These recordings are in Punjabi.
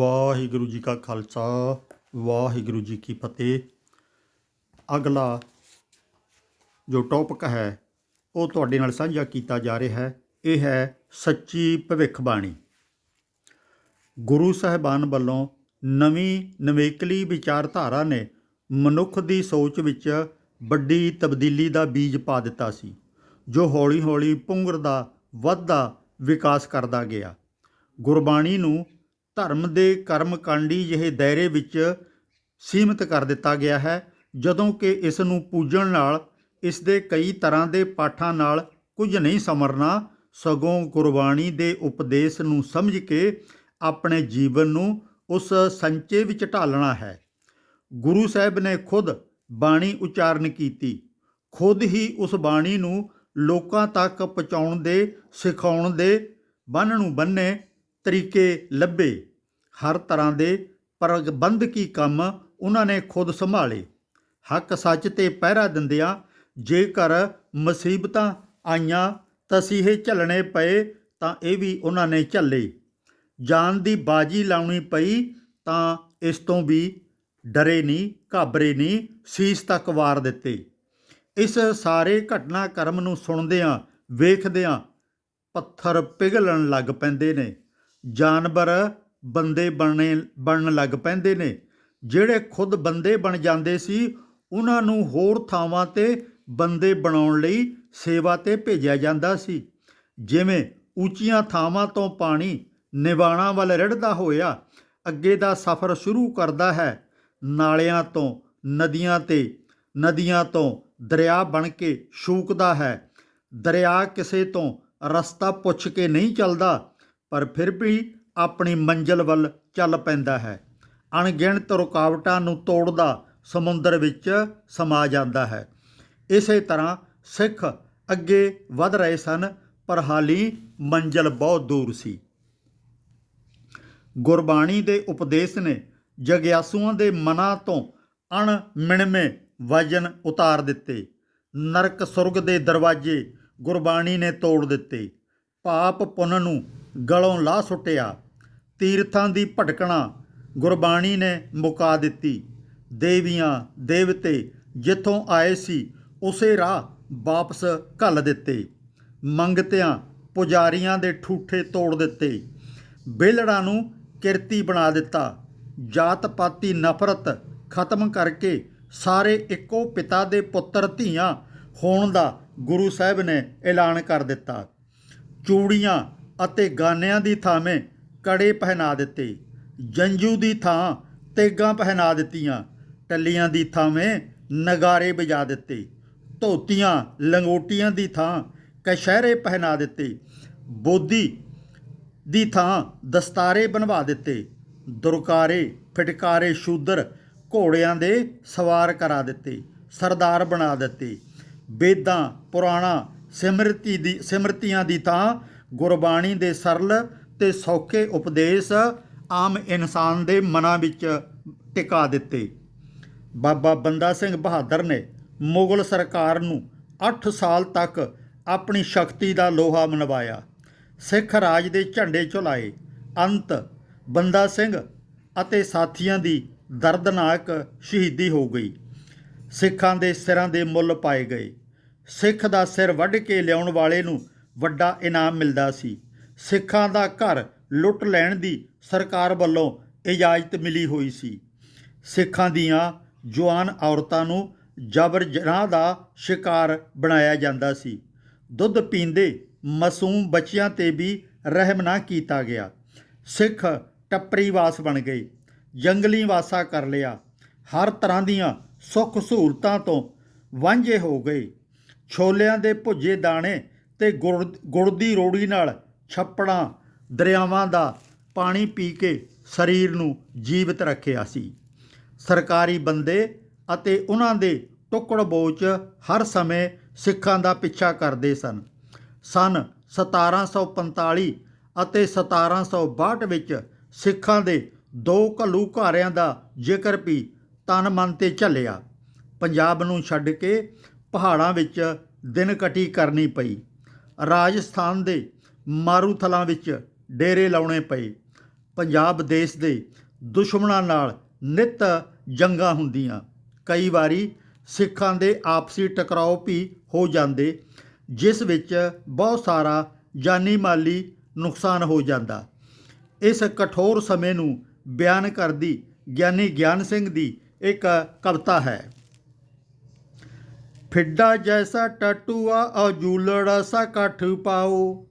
ਵਾਹਿਗੁਰੂ ਜੀ ਕਾ ਖਾਲਸਾ, ਵਾਹਿਗੁਰੂ ਜੀ ਕੀ ਫਤਿਹ। ਅਗਲਾ ਜੋ ਟੌਪਿਕ ਹੈ, ਉਹ ਤੁਹਾਡੇ ਨਾਲ ਸਾਂਝਾ ਕੀਤਾ ਜਾ ਰਿਹਾ ਹੈ। ਇਹ ਹੈ ਸੱਚੀ ਭਵਿੱਖਬਾਣੀ। ਗੁਰੂ ਸਾਹਿਬਾਨ ਵੱਲੋਂ ਨਵੀਂ ਨਵੇਕਲੀ ਵਿਚਾਰਧਾਰਾ ਨੇ ਮਨੁੱਖ ਦੀ ਸੋਚ ਵਿੱਚ ਵੱਡੀ ਤਬਦੀਲੀ ਦਾ ਬੀਜ ਪਾ ਦਿੱਤਾ ਸੀ, ਜੋ ਹੌਲੀ-ਹੌਲੀ ਪੁੰਗਰਦਾ ਵੱਧਦਾ ਵਿਕਾਸ ਕਰਦਾ ਗਿਆ। ਗੁਰਬਾਣੀ ਨੂੰ ਧਰਮ ਦੇ ਕਰਮ ਕਾਂਡੀ ਜਿਹੇ ਦਾਇਰੇ ਵਿੱਚ ਸੀਮਿਤ ਕਰ ਦਿੱਤਾ ਗਿਆ ਹੈ, ਜਦੋਂ ਕਿ ਇਸ ਨੂੰ ਪੂਜਣ ਨਾਲ ਇਸ ਦੇ ਕਈ ਤਰ੍ਹਾਂ ਦੇ ਪਾਠਾਂ ਨਾਲ ਕੁਝ ਨਹੀਂ ਸਮਰਨਾ, ਸਗੋਂ ਗੁਰਬਾਣੀ ਦੇ ਉਪਦੇਸ਼ ਨੂੰ ਸਮਝ ਕੇ ਆਪਣੇ ਜੀਵਨ ਨੂੰ ਉਸ ਸੰਚੇ ਵਿੱਚ ਢਾਲਣਾ ਹੈ। ਗੁਰੂ ਸਾਹਿਬ ਨੇ ਖੁਦ ਬਾਣੀ ਉਚਾਰਨ ਕੀਤੀ। ਖੁਦ ਹੀ ਉਸ ਬਾਣੀ ਨੂੰ ਲੋਕਾਂ ਤੱਕ ਪਹੁੰਚਾਉਣ ਦੇ, ਸਿਖਾਉਣ ਦੇ ਬੰਨ ਨੂੰ ਬੰਨੇ ਤਰੀਕੇ ਲੱਭੇ। ਹਰ ਤਰ੍ਹਾਂ ਦੇ ਪ੍ਰਬੰਧਕੀ ਕੰਮ ਉਹਨਾਂ ਨੇ ਖੁਦ ਸੰਭਾਲੇ। ਹੱਕ ਸੱਚ ਤੇ ਪਹਿਰਾ ਦਿੰਦਿਆਂ ਜੇਕਰ ਮੁਸੀਬਤਾਂ ਆਈਆਂ ਤਸੀਹੇ ਝੱਲਣੇ ਪਏ ਤਾਂ ਇਹ ਵੀ ਉਹਨਾਂ ਨੇ ਝੱਲੇ। ਜਾਨ ਦੀ ਬਾਜੀ ਲਾਉਣੀ ਪਈ ਤਾਂ ਇਸ ਤੋਂ ਵੀ ਡਰੇ ਨਹੀਂ, ਘਾਬਰੇ ਨਹੀਂ, ਸੀਸ ਤੱਕ ਵਾਰ ਦਿੱਤੇ। ਇਸ ਸਾਰੇ ਘਟਨਾਕ੍ਰਮ ਨੂੰ ਸੁਣਦਿਆਂ, ਵੇਖਦਿਆਂ ਪੱਥਰ ਪਿਘਲਣ ਲੱਗ ਪੈਂਦੇ ਨੇ। ਜਾਨਵਰ ਬੰਦੇ ਬਣਨੇ, ਬਣਨ ਲੱਗ ਪੈਂਦੇ ਨੇ। ਜਿਹੜੇ ਖੁਦ ਬੰਦੇ ਬਣ ਜਾਂਦੇ ਸੀ, ਉਹਨਾਂ ਨੂੰ ਹੋਰ ਥਾਵਾਂ ਤੇ ਬੰਦੇ ਬਣਾਉਣ ਲਈ ਸੇਵਾ ਤੇ ਭੇਜਿਆ ਜਾਂਦਾ ਸੀ। ਜਿਵੇਂ ਉੱਚੀਆਂ ਥਾਵਾਂ ਤੋਂ ਪਾਣੀ ਨਿਵਾਣਾ ਵੱਲ ਰਿੜਦਾ ਹੋਇਆ, ਅੱਗੇ ਦਾ ਸਫ਼ਰ ਸ਼ੁਰੂ ਕਰਦਾ ਹੈ। ਨਾਲਿਆਂ ਤੋਂ, ਨਦੀਆਂ ਤੇ, ਨਦੀਆਂ ਤੋਂ ਦਰਿਆ ਬਣ ਕੇ ਸ਼ੂਕਦਾ ਹੈ। ਦਰਿਆ ਕਿਸੇ ਤੋਂ ਰਸਤਾ ਪੁੱਛ ਕੇ ਨਹੀਂ ਚੱਲਦਾ। ਪਰ ਫਿਰ ਵੀ ਆਪਣੀ ਮੰਜ਼ਿਲ ਵੱਲ ਚੱਲ ਪੈਂਦਾ ਹੈ। ਅਣਗਿਣਤ ਰੁਕਾਵਟਾਂ ਨੂੰ ਤੋੜਦਾ ਸਮੁੰਦਰ ਵਿੱਚ ਸਮਾ ਜਾਂਦਾ ਹੈ। ਇਸੇ ਤਰ੍ਹਾਂ ਸਿੱਖ ਅੱਗੇ ਵਧ ਰਹੇ ਸਨ, ਪਰ ਹਾਲੀ ਮੰਜ਼ਿਲ ਬਹੁਤ ਦੂਰ ਸੀ। ਗੁਰਬਾਣੀ ਦੇ ਉਪਦੇਸ਼ ਨੇ ਜਗਿਆਸੂਆਂ ਦੇ ਮਨਾਂ ਤੋਂ ਅਣ ਮਿਣਵੇਂ ਵਜਨ ਉਤਾਰ ਦਿੱਤੇ। ਨਰਕ ਸੁਰਗ ਦੇ ਦਰਵਾਜ਼ੇ ਗੁਰਬਾਣੀ ਨੇ ਤੋੜ ਦਿੱਤੇ। ਪਾਪ ਪੁੰਨ ਨੂੰ ਗਲੋਂ ਲਾਹ ਸੁੱਟਿਆ। ਤੀਰਥਾਂ ਦੀ ਭਟਕਣਾ ਗੁਰਬਾਣੀ ਨੇ ਮੁਕਾ ਦਿੱਤੀ। ਦੇਵੀਆਂ, ਦੇਵਤੇ ਜਿੱਥੋਂ ਆਏ ਸੀ, ਉਸੇ ਰਾਹ ਵਾਪਸ ਘੱਲ ਦਿੱਤੇ। ਮੰਗਤਿਆਂ ਪੁਜਾਰੀਆਂ ਦੇ ਠੂਠੇ ਤੋੜ ਦਿੱਤੇ। ਬੇਲੜਾਂ ਨੂੰ ਕਿਰਤੀ ਬਣਾ ਦਿੱਤਾ। ਜਾਤ ਪਾਤੀ ਨਫ਼ਰਤ ਖਤਮ ਕਰਕੇ ਸਾਰੇ ਇੱਕੋ ਪਿਤਾ ਦੇ ਪੁੱਤਰ ਧੀਆਂ ਹੋਣ ਦਾ ਗੁਰੂ ਸਾਹਿਬ ਨੇ ਐਲਾਨ ਕਰ ਦਿੱਤਾ। ਚੂੜੀਆਂ ਅਤੇ ਗਾਨਿਆਂ ਦੀ ਥਾਵੇਂ ਕੜੇ ਪਹਿਨਾ ਦਿੱਤੇ। ਜੰਜੂ ਦੀ ਥਾਂ ਤੇਗਾਂ ਪਹਿਨਾ ਦਿੱਤੀਆਂ। ਟੱਲੀਆਂ ਦੀ ਥਾਵੇਂ ਨਗਾਰੇ ਵਜਾ ਦਿੱਤੇ। ਧੋਤੀਆਂ, ਲੰਗੋਟੀਆਂ ਦੀ ਥਾਂ ਕਸ਼ਹਿਰੇ ਪਹਿਨਾ ਦਿੱਤੇ। ਬੋਦੀ ਦੀ ਥਾਂ ਦਸਤਾਰੇ ਬਣਵਾ ਦਿੱਤੇ। ਦੁਰਕਾਰੇ, ਫਟਕਾਰੇ, ਸ਼ੂਦਰ ਘੋੜਿਆਂ ਦੇ ਸਵਾਰ ਕਰਾ ਦਿੱਤੇ। ਸਰਦਾਰ ਬਣਾ ਦਿੱਤੇ। ਵੇਦਾਂ, ਪੁਰਾਣਾ, ਸਿਮਰਤੀ ਦੀ, ਸਿਮਰਤੀਆਂ ਦੀ ਥਾਂ ਗੁਰਬਾਣੀ ਦੇ ਸਰਲ ਤੇ ਸੌਖੇ ਉਪਦੇਸ਼ ਆਮ ਇਨਸਾਨ ਦੇ ਮਨਾਂ ਵਿੱਚ ਟਿਕਾ ਦਿੱਤੇ। ਬਾਬਾ ਬੰਦਾ ਸਿੰਘ ਬਹਾਦਰ ਨੇ ਮੁਗਲ ਸਰਕਾਰ ਨੂੰ 8 ਸਾਲ ਤੱਕ ਆਪਣੀ ਸ਼ਕਤੀ ਦਾ ਲੋਹਾ ਮਨਵਾਇਆ। ਸਿੱਖ ਰਾਜ ਦੇ ਝੰਡੇ ਝੁਲਾਏ। ਅੰਤ ਬੰਦਾ ਸਿੰਘ ਅਤੇ ਸਾਥੀਆਂ ਦੀ ਦਰਦਨਾਕ ਸ਼ਹੀਦੀ ਹੋ ਗਈ। ਸਿੱਖਾਂ ਦੇ ਸਿਰਾਂ ਦੇ ਮੁੱਲ ਪਾਏ ਗਏ। ਸਿੱਖ ਦਾ ਸਿਰ ਵੱਢ ਕੇ ਲਿਆਉਣ ਵਾਲੇ ਨੂੰ ਵੱਡਾ ਇਨਾਮ ਮਿਲਦਾ ਸੀ। ਸਿੱਖਾਂ ਦਾ ਘਰ ਲੁੱਟ ਲੈਣ ਦੀ ਸਰਕਾਰ ਵੱਲੋਂ ਇਜਾਜ਼ਤ ਮਿਲੀ ਹੋਈ ਸੀ। ਸਿੱਖਾਂ ਦੀਆਂ ਜਵਾਨ ਔਰਤਾਂ ਨੂੰ ਜਬਰ ਜਨਾਹ ਦਾ ਸ਼ਿਕਾਰ ਬਣਾਇਆ ਜਾਂਦਾ ਸੀ। ਦੁੱਧ ਪੀਂਦੇ ਮਾਸੂਮ ਬੱਚਿਆਂ ਤੇ ਵੀ ਰਹਿਮ ਨਾ ਕੀਤਾ ਗਿਆ। ਸਿੱਖ ਟੱਪਰੀ ਵਾਸ ਬਣ ਗਏ। ਜੰਗਲੀ ਵਾਸਾ ਕਰ ਲਿਆ। ਹਰ ਤਰ੍ਹਾਂ ਦੀਆਂ ਸੁੱਖ ਸਹੂਲਤਾਂ ਤੋਂ ਵਾਂਝੇ ਹੋ ਗਏ। ਛੋਲਿਆਂ ਦੇ ਭੁੱਜੇ ਦਾਣੇ ਤੇ ਗੁੜ ਗੁੜ ਦੀ ਰੋੜੀ ਨਾਲ ਛੱਪੜਾਂ ਦਰਿਆਵਾਂ ਦਾ ਪਾਣੀ ਪੀ ਕੇ ਸਰੀਰ ਨੂੰ ਜੀਵਤ ਰੱਖਿਆ ਸੀ। ਸਰਕਾਰੀ ਬੰਦੇ ਅਤੇ ਉਹਨਾਂ ਦੇ ਟੁਕੜ ਬੋਚ ਹਰ ਸਮੇਂ ਸਿੱਖਾਂ ਦਾ ਪਿੱਛਾ ਕਰਦੇ ਸਨ। ਸਨ 1745 ਅਤੇ 1762 ਵਿੱਚ ਸਿੱਖਾਂ ਦੇ ਦੋ ਘੱਲੂ ਘਾਰਿਆਂ ਦਾ ਜ਼ਿਕਰ ਵੀ ਤਨ ਮਨ ਤੇ ਝੱਲਿਆ। ਪੰਜਾਬ ਨੂੰ ਛੱਡ ਕੇ ਪਹਾੜਾਂ ਵਿੱਚ ਦਿਨ ਕਟੀ ਕਰਨੀ ਪਈ। ਰਾਜਸਥਾਨ ਦੇ ਮਾਰੂਥਲਾਂ ਵਿੱਚ ਡੇਰੇ ਲਾਉਣੇ ਪਏ। ਪੰਜਾਬ ਦੇਸ਼ ਦੇ ਦੁਸ਼ਮਣਾਂ ਨਾਲ ਨਿਤ ਜੰਗਾਂ ਹੁੰਦੀਆਂ। ਕਈ ਵਾਰੀ ਸਿੱਖਾਂ ਦੇ ਆਪਸੀ ਟਕਰਾਓ ਵੀ ਹੋ ਜਾਂਦੇ, ਜਿਸ ਵਿੱਚ ਬਹੁਤ ਸਾਰਾ ਜਾਨੀ ਮਾਲੀ ਨੁਕਸਾਨ ਹੋ ਜਾਂਦਾ। ਇਸ ਕਠੋਰ ਸਮੇਂ ਨੂੰ ਬਿਆਨ ਕਰਦੀ ਗਿਆਨੀ ਗਿਆਨ ਸਿੰਘ ਦੀ ਇੱਕ ਕਵਿਤਾ ਹੈ। ਫਿੱਡਾ ਜੈਸਾ ਟਟੂਆ ਔ ਜੂਲੜਾ ਸਾ ਕਾਠ ਪਾਓ।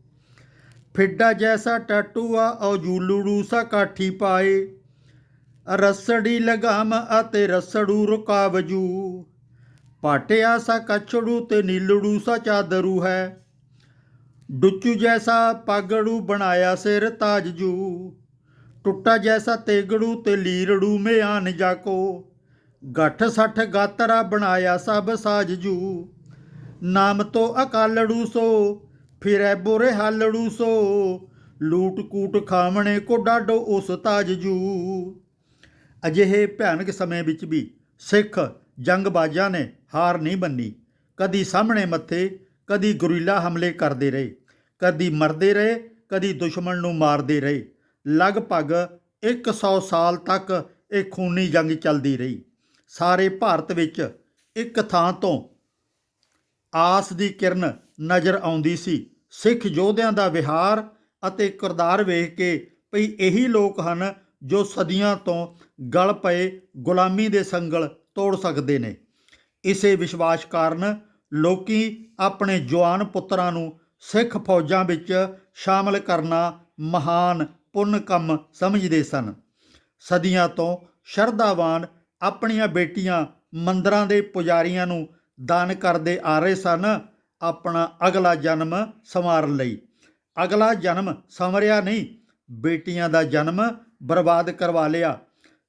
ਫਿੱਡਾ ਜੈਸਾ ਟਟੂਆ ਔ ਜੂਲੜੂ ਸਾ ਕਾਠੀ ਪਾਏ। ਰਸੜੀ ਲਗਾਮ ਅਤੇ ਰਸੜੂ ਰੁਕਾਵਜੂ। ਪਾਟਿਆ ਸਾ ਕਛੜੂ ਤੇ ਨੀਲੜੂ ਸਾ ਚਾਦਰੂ ਹੈ। ਡੁੱਚੂ ਜੈਸਾ ਪਾਗੜੂ ਬਣਾਇਆ ਸਿਰ ਤਾਜਜੂ। ਟੁੱਟਾ ਜੈਸਾ ਤੇਗੜੂ ਤੇ ਲੀਰੜੂ ਮਿਆਨ ਜਾਕੋ। ਗੱਠ ਸੱਠ ਗਾਤਰਾ ਬਣਾਇਆ ਸਭ ਸਾਜਜੂ ਨਾਮ ਤੋਂ ਅਕਾਲੜੂ ਸੋ, ਫਿਰੈ ਬੁਰੇ ਹਾਲੜੂ ਸੋ। ਲੂਟ ਕੂਟ ਖਾਵਣੇ ਕੋ ਡਾਡੋ ਉਸ ਤਾਜਜੂ ਅਜਿਹੇ ਭਿਆਨਕ ਸਮੇਂ ਵਿੱਚ ਵੀ ਸਿੱਖ ਜੰਗਬਾਜ਼ਾਂ ਨੇ ਹਾਰ ਨਹੀਂ ਮੰਨੀ ਕਦੀ ਸਾਹਮਣੇ ਮੱਥੇ, ਕਦੀ ਗੁਰੀਲਾ ਹਮਲੇ ਕਰਦੇ ਰਹੇ। ਕਦੀ ਮਰਦੇ ਰਹੇ, ਕਦੀ ਦੁਸ਼ਮਣ ਨੂੰ ਮਾਰਦੇ ਰਹੇ। ਲਗਭਗ 100 ਸਾਲ ਤੱਕ ਇਹ ਖੂਨੀ ਜੰਗ ਚੱਲਦੀ ਰਹੀ। ਸਾਰੇ ਭਾਰਤ ਵਿੱਚ ਇੱਕ ਥਾਂ ਤੋਂ ਆਸ ਦੀ ਕਿਰਨ ਨਜ਼ਰ ਆਉਂਦੀ ਸੀ। ਸਿੱਖ ਯੋਧਿਆਂ ਦਾ ਵਿਹਾਰ ਅਤੇ ਕਿਰਦਾਰ ਵੇਖ ਕੇ ਭਈ ਇਹੀ ਲੋਕ ਹਨ ਜੋ ਸਦੀਆਂ ਤੋਂ ਗਲ ਪਏ ਗੁਲਾਮੀ ਦੇ ਸੰਗਲ ਤੋੜ ਸਕਦੇ ਨੇ। ਇਸੇ ਵਿਸ਼ਵਾਸ ਕਾਰਨ ਲੋਕੀ ਆਪਣੇ ਜਵਾਨ ਪੁੱਤਰਾਂ ਨੂੰ ਸਿੱਖ ਫੌਜਾਂ ਵਿੱਚ ਸ਼ਾਮਲ ਕਰਨਾ ਮਹਾਨ ਪੁੰਨ ਕੰਮ ਸਮਝਦੇ ਸਨ। ਸਦੀਆਂ ਤੋਂ ਸ਼ਰਧਾਵਾਨ ਆਪਣੀਆਂ ਬੇਟੀਆਂ ਮੰਦਰਾਂ ਦੇ ਪੁਜਾਰੀਆਂ ਨੂੰ ਦਾਨ ਕਰਦੇ ਆ ਰਹੇ ਸਨ ਆਪਣਾ ਅਗਲਾ ਜਨਮ ਸੰਵਾਰਨ ਲਈ। ਅਗਲਾ ਜਨਮ ਸੰਵਰਿਆ ਨਹੀਂ, ਬੇਟੀਆਂ ਦਾ ਜਨਮ ਬਰਬਾਦ ਕਰਵਾ ਲਿਆ।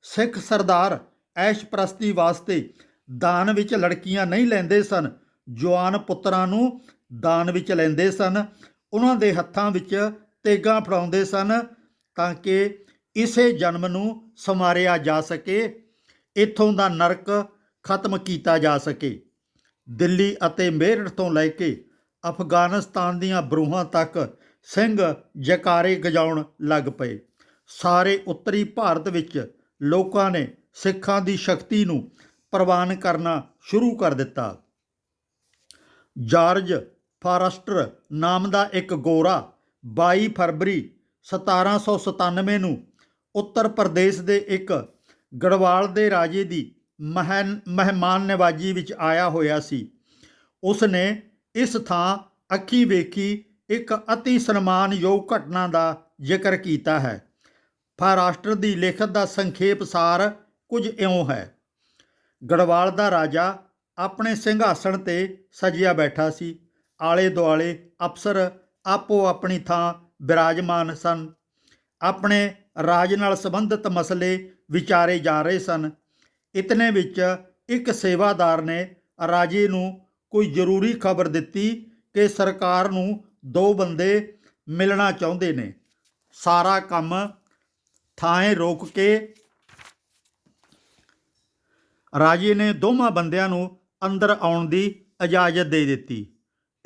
ਸਿੱਖ ਸਰਦਾਰ ਐਸ਼ ਪ੍ਰਸਤੀ ਵਾਸਤੇ ਦਾਨ ਵਿੱਚ ਲੜਕੀਆਂ ਨਹੀਂ ਲੈਂਦੇ ਸਨ, ਜਵਾਨ ਪੁੱਤਰਾਂ ਨੂੰ ਦਾਨ ਵਿੱਚ ਲੈਂਦੇ ਸਨ। ਉਹਨਾਂ ਦੇ ਹੱਥਾਂ ਵਿੱਚ ਤੇਗਾਂ ਫੜਾਉਂਦੇ ਸਨ ਤਾਂ ਕਿ ਇਸੇ ਜਨਮ ਨੂੰ ਸਮਾਰਿਆ ਜਾ ਸਕੇ। ਇੱਥੋਂ ਦਾ ਨਰਕ ਖਤਮ ਕੀਤਾ ਜਾ ਸਕੇ। ਦਿੱਲੀ ਅਤੇ ਮੇਰਠ ਤੋਂ ਲੈ ਕੇ ਅਫਗਾਨਿਸਤਾਨ ਦੀਆਂ ਬਰੂਹਾਂ ਤੱਕ ਸਿੰਘ ਜਕਾਰੇ ਗਜਾਉਣ ਲੱਗ ਪਏ। ਸਾਰੇ ਉੱਤਰੀ ਭਾਰਤ ਵਿੱਚ ਲੋਕਾਂ ਨੇ ਸਿੱਖਾਂ ਦੀ ਸ਼ਕਤੀ ਨੂੰ ਪ੍ਰਵਾਨ ਕਰਨਾ ਸ਼ੁਰੂ ਕਰ ਦਿੱਤਾ। ਜਾਰਜ ਫਾਰਸਟਰ ਨਾਮ ਦਾ ਇੱਕ ਗੋਰਾ 22 ਫਰਵਰੀ 1797 ਨੂੰ ਉੱਤਰ ਪ੍ਰਦੇਸ਼ ਦੇ ਇੱਕ ਗੜਵਾਲ ਦੇ ਰਾਜੇ ਦੀ ਮਹਿਨ ਮਹਿਮਾਨ ਨਿਵਾਜੀ ਵਿੱਚ ਆਇਆ ਹੋਇਆ ਸੀ। ਉਸ ਨੇ ਇਸ ਥਾਂ ਅੱਖੀ ਵੇਖੀ, ਇੱਕ ਅਤੀ ਸਨਮਾਨਯੋਗ ਘਟਨਾ ਦਾ ਜ਼ਿਕਰ ਕੀਤਾ ਹੈ। ਫਾਰਾਸ਼ਟਰ ਦੀ ਲਿਖਤ ਦਾ ਸੰਖੇਪ ਸਾਰ ਕੁਝ ਇਉਂ ਹੈ। ਗੜਵਾਲ ਦਾ ਰਾਜਾ ਆਪਣੇ ਸਿੰਘਾਸਣ ਤੇ ਸਜਿਆ ਬੈਠਾ ਸੀ। ਆਲੇ ਦੁਆਲੇ ਅਫਸਰ ਆਪੋ ਆਪਣੀ ਥਾਂ ਬਿਰਾਜਮਾਨ ਸਨ। ਆਪਣੇ ਰਾਜ ਨਾਲ ਸੰਬੰਧਿਤ ਮਸਲੇ ਵਿਚਾਰੇ ਜਾ ਰਹੇ ਸਨ। ਇਤਨੇ ਵਿੱਚ ਇੱਕ ਸੇਵਾਦਾਰ ਨੇ ਰਾਜੇ ਨੂੰ ਕੋਈ ਜ਼ਰੂਰੀ ਖਬਰ ਦਿੱਤੀ ਕਿ ਸਰਕਾਰ ਨੂੰ ਦੋ ਬੰਦੇ ਮਿਲਣਾ ਚਾਹੁੰਦੇ ਨੇ। ਸਾਰਾ ਕੰਮ ਥਾਂ ਰੋਕ ਕੇ ਰਾਜੇ ਨੇ ਦੋਵਾਂ ਬੰਦਿਆਂ ਨੂੰ ਅੰਦਰ ਆਉਣ ਦੀ ਇਜਾਜ਼ਤ ਦੇ ਦਿੱਤੀ।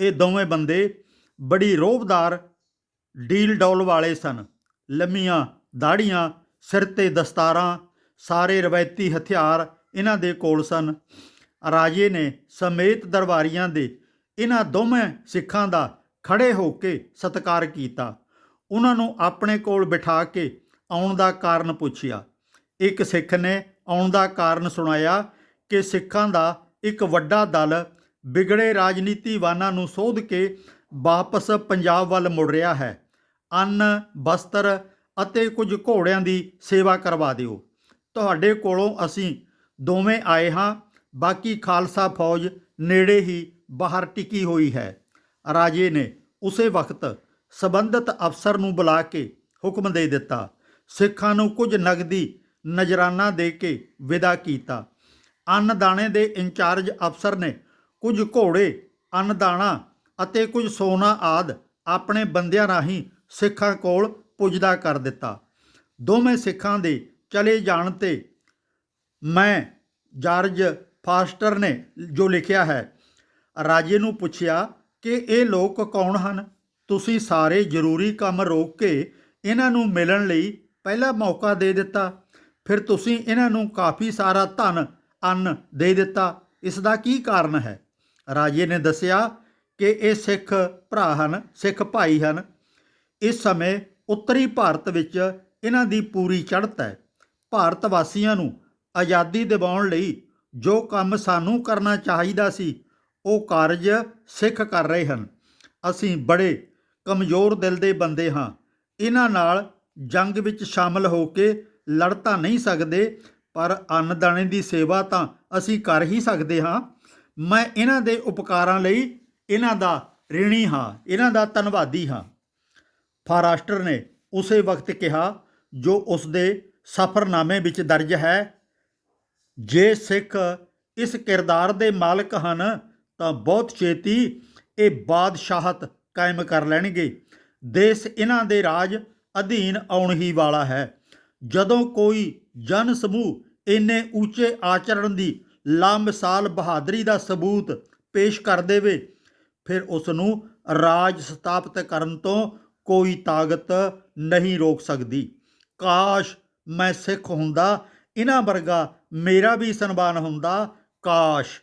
ਇਹ ਦੋਵੇਂ ਬੰਦੇ ਬੜੀ ਰੋਬਦਾਰ ਡੀਲ ਡੌਲ ਵਾਲੇ ਸਨ। ਲੰਮੀਆਂ ਦਾੜੀਆਂ ਸਿਰ ਤੇ ਦਸਤਾਰਾਂ, ਸਾਰੇ ਰਵਾਇਤੀ ਹਥਿਆਰ ਇਹਨਾਂ ਦੇ ਕੋਲ ਸਨ। ਰਾਜੇ ਨੇ ਸਮੇਤ ਦਰਬਾਰੀਆਂ ਦੇ ਇਹਨਾਂ ਦੋਵੇਂ ਸਿੱਖਾਂ ਦਾ ਖੜੇ ਹੋ ਕੇ ਸਤਿਕਾਰ ਕੀਤਾ। ਉਹਨਾਂ ਨੂੰ ਆਪਣੇ ਕੋਲ ਬਿਠਾ ਕੇ ਆਉਣ ਦਾ ਕਾਰਨ ਪੁੱਛਿਆ। ਇੱਕ ਸਿੱਖ ਨੇ ਆਉਣ ਦਾ ਕਾਰਨ ਸੁਣਾਇਆ ਕਿ ਸਿੱਖਾਂ ਦਾ ਇੱਕ ਵੱਡਾ ਦਲ ਵਿਗੜੇ ਰਾਜਨੀਤੀਵਾਨਾਂ ਨੂੰ ਸੋਧ ਕੇ ਵਾਪਸ ਪੰਜਾਬ ਵੱਲ ਮੁੜ ਰਿਹਾ ਹੈ। ਅੰਨ, ਵਸਤਰ ਅਤੇ ਕੁਝ ਘੋੜਿਆਂ ਦੀ ਸੇਵਾ ਕਰਵਾ ਦਿਓ। ਤੁਹਾਡੇ ਕੋਲੋਂ ਅਸੀਂ ਦੋਵੇਂ ਆਏ ਹਾਂ। ਬਾਕੀ ਖਾਲਸਾ ਫੌਜ ਨੇੜੇ ਹੀ ਬਾਹਰ ਟਿਕੀ ਹੋਈ ਹੈ। ਰਾਜੇ ਨੇ ਉਸੇ ਵਕਤ ਸਬੰਧਤ ਅਫਸਰ ਨੂੰ ਬੁਲਾ ਕੇ ਹੁਕਮ ਦੇ ਦਿੱਤਾ। ਸਿੱਖਾਂ ਨੂੰ ਕੁਝ ਨਗਦੀ ਨਜਰਾਨਾ ਦੇ ਕੇ ਵਿਦਾ ਕੀਤਾ। ਅੰਨ ਦਾਣੇ ਦੇ ਇੰਚਾਰਜ ਅਫਸਰ ਨੇ ਕੁਝ ਘੋੜੇ ਅੰਨ ਦਾਣਾ ਅਤੇ ਕੁਝ ਸੋਨਾ ਆਦ ਆਪਣੇ ਬੰਦਿਆਂ ਰਾਹੀਂ ਸਿੱਖਾਂ ਕੋਲ ਪੁੱਜਦਾ ਕਰ ਦਿੱਤਾ। ਦੋਵੇਂ ਸਿੱਖਾਂ ਦੇ ਚਲੇ ਜਾਣ ਤੇ ਮੈਂ ਜਾਰਜ ਫਾਸਟਰ ਨੇ ਜੋ ਲਿਖਿਆ ਹੈ, ਰਾਜੇ ਨੂੰ ਪੁੱਛਿਆ ਕਿ ਇਹ ਲੋਕ ਕੌਣ ਹਨ? ਤੁਸੀਂ ਸਾਰੇ ਜ਼ਰੂਰੀ ਕੰਮ ਰੋਕ ਕੇ ਇਹਨਾਂ ਨੂੰ ਮਿਲਣ ਲਈ ਪਹਿਲਾ ਮੌਕਾ ਦੇ ਦਿੱਤਾ। ਫਿਰ ਤੁਸੀਂ ਇਹਨਾਂ ਨੂੰ ਕਾਫੀ ਸਾਰਾ ਧਨ, ਅੰਨ ਦੇ ਦਿੱਤਾ। ਇਸ ਦਾ ਕੀ ਕਾਰਨ ਹੈ? ਰਾਜੇ ਨੇ ਦੱਸਿਆ ਕਿ ਇਹ ਸਿੱਖ ਭਰਾ ਹਨ, ਸਿੱਖ ਭਾਈ ਹਨ। ਇਸ ਸਮੇਂ ਉੱਤਰੀ ਭਾਰਤ ਵਿੱਚ ਇਹਨਾਂ ਦੀ ਪੂਰੀ ਚੜ੍ਹਤ ਹੈ। ਭਾਰਤ ਵਾਸੀਆਂ ਨੂੰ ਆਜ਼ਾਦੀ ਦਿਵਾਉਣ ਲਈ ਜੋ ਕੰਮ ਸਾਨੂੰ ਕਰਨਾ ਚਾਹੀਦਾ ਸੀ, ਉਹ ਕਾਰਜ ਸਿੱਖ ਕਰ ਰਹੇ ਹਨ। ਅਸੀਂ ਬੜੇ ਕਮਜ਼ੋਰ ਦਿਲ ਦੇ ਬੰਦੇ ਹਾਂ। ਇਹਨਾਂ ਨਾਲ ਜੰਗ ਵਿੱਚ ਸ਼ਾਮਲ ਹੋ ਕੇ ਲੜ ਤਾਂ ਨਹੀਂ ਸਕਦੇ, ਪਰ ਅੰਨ ਦਾਣੇ ਦੀ ਸੇਵਾ ਤਾਂ ਅਸੀਂ ਕਰ ਹੀ ਸਕਦੇ ਹਾਂ। ਮੈਂ ਇਹਨਾਂ ਦੇ ਉਪਕਾਰਾਂ ਲਈ ਇਹਨਾਂ ਦਾ ਰਿਣੀ ਹਾਂ, ਇਹਨਾਂ ਦਾ ਧੰਨਵਾਦੀ ਹਾਂ। ਫਾਰਾਸਟਰ ਨੇ ਉਸੇ ਵਕਤ ਕਿਹਾ, ਜੋ ਉਸ ਦੇ ਸਫ਼ਰਨਾਮੇ ਵਿੱਚ ਦਰਜ ਹੈ, ਜੇ ਸਿੱਖ ਇਸ ਕਿਰਦਾਰ ਦੇ ਮਾਲਕ ਹਨ, ਤਾਂ ਬਹੁਤ ਛੇਤੀ ਇਹ ਬਾਦਸ਼ਾਹਤ ਕਾਇਮ ਕਰ ਲੈਣਗੇ। ਦੇਸ਼ ਇਹਨਾਂ ਦੇ ਰਾਜ ਅਧੀਨ ਆਉਣ ਹੀ ਵਾਲਾ ਹੈ। ਜਦੋਂ ਕੋਈ ਜਨ ਸਮੂਹ ਇੰਨੇ ਉੱਚੇ ਆਚਰਣ ਦੀ ਲਾਮਿਸਾਲ ਬਹਾਦਰੀ ਦਾ ਸਬੂਤ ਪੇਸ਼ ਕਰ ਦੇਵੇ, ਫਿਰ ਉਸ ਨੂੰ ਰਾਜ ਸਥਾਪਿਤ ਕਰਨ ਤੋਂ ਕੋਈ ਤਾਕਤ ਨਹੀਂ ਰੋਕ ਸਕਦੀ। ਕਾਸ਼ ਮੈਂ ਸਿੱਖ ਹੁੰਦਾ ਇਹਨਾਂ ਵਰਗਾ ਮੇਰਾ ਵੀ ਸਨਮਾਨ ਹੁੰਦਾ। ਕਾਸ਼।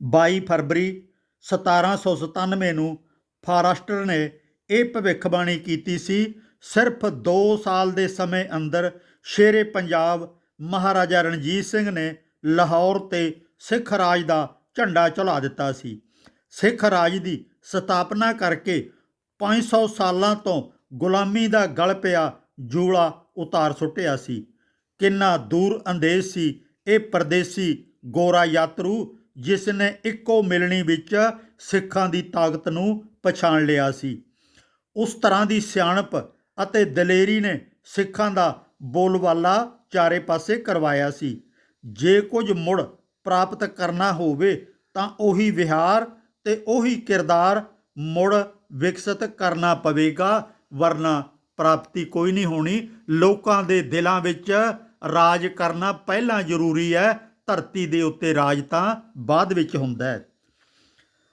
22 ਫਰਵਰੀ 1797 ਨੂੰ ਫਾਰਸਟਰ ਨੇ ਇਹ ਭਵਿੱਖਬਾਣੀ ਕੀਤੀ ਸੀ, ਸਿਰਫ 2 ਸਾਲ ਦੇ ਸਮੇਂ ਅੰਦਰ ਸ਼ੇਰੇ ਪੰਜਾਬ ਮਹਾਰਾਜਾ ਰਣਜੀਤ ਸਿੰਘ ਨੇ ਲਾਹੌਰ ਤੇ ਸਿੱਖ ਰਾਜ ਦਾ ਝੰਡਾ ਚਲਾ ਦਿੱਤਾ ਸੀ। ਸਿੱਖ ਰਾਜ ਦੀ ਸਥਾਪਨਾ ਕਰਕੇ 500 ਸਾਲਾਂ ਤੋਂ ਗੁਲਾਮੀ ਦਾ ਗਲ ਪਿਆ, ਜੂਲਾ ਉਤਾਰ ਸੁੱਟਿਆ ਸੀ। ਕਿੰਨਾ ਦੂਰ ਅੰਦੇਸ਼ ਸੀ ਇਹ ਪਰਦੇਸੀ ਗੋਰਾ ਯਾਤਰੂ, ਜਿਸ ਨੇ ਇੱਕੋ ਮਿਲਣੀ ਵਿੱਚ ਸਿੱਖਾਂ ਦੀ ਤਾਕਤ ਨੂੰ ਪਛਾਣ ਲਿਆ ਸੀ। ਉਸ ਤਰ੍ਹਾਂ ਦੀ ਸਿਆਣਪ ਅਤੇ ਦਲੇਰੀ ਨੇ ਸਿੱਖਾਂ ਦਾ ਬੋਲਵਾਲਾ ਚਾਰੇ ਪਾਸੇ ਕਰਵਾਇਆ ਸੀ। ਜੇ ਕੁਝ ਮੁੜ ਪ੍ਰਾਪਤ ਕਰਨਾ ਹੋਵੇ ਤਾਂ ਉਹੀ ਵਿਹਾਰ ਤੇ ਉਹੀ ਕਿਰਦਾਰ ਮੁੜ ਵਿਕਸਿਤ ਕਰਨਾ ਪਵੇਗਾ। ਵਰਨਾ ਪ੍ਰਾਪਤੀ ਕੋਈ ਨਹੀਂ ਹੋਣੀ। ਲੋਕਾਂ ਦੇ ਦਿਲਾਂ ਵਿੱਚ ਰਾਜ ਕਰਨਾ ਪਹਿਲਾਂ ਜ਼ਰੂਰੀ ਹੈ। ਧਰਤੀ ਦੇ ਉੱਤੇ ਰਾਜ ਤਾਂ ਬਾਅਦ ਵਿੱਚ ਹੁੰਦਾ ਹੈ।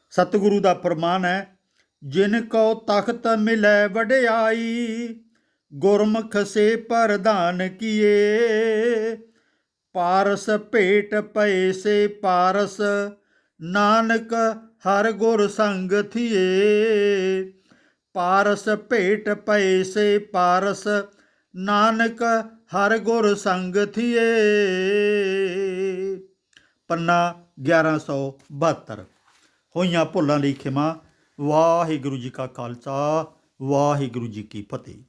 ਸਤਿਗੁਰੂ ਦਾ ਫਰਮਾਨ ਹੈ, ਜਿਨ ਕੋ ਤਖਤ ਮਿਲੈ ਵਡਿਆਈ, ਗੁਰਮੁਖ ਸੇ ਪ੍ਰਧਾਨ ਕੀਏ। ਪਾਰਸ ਭੇਟ ਪਏ ਸੇ ਪਾਰਸ ਨਾਨਕ ਹਰ ਗੁਰ ਸੰਗ ਥੀਏ। ਪਾਰਸ ਭੇਟ ਪਏ ਸੇ ਪਾਰਸ, ਨਾਨਕ ਹਰ ਗੁਰ ਸੰਗ ਥੀਏ। ਪੰਨਾ 1172 ਹੋਈਆਂ ਭੁੱਲਾਂ ਲਈ ਖਿਮਾ। ਵਾਹਿਗੁਰੂ ਜੀ ਕਾ ਖਾਲਸਾ, ਵਾਹਿਗੁਰੂ ਜੀ ਕੀ ਫਤਿਹ।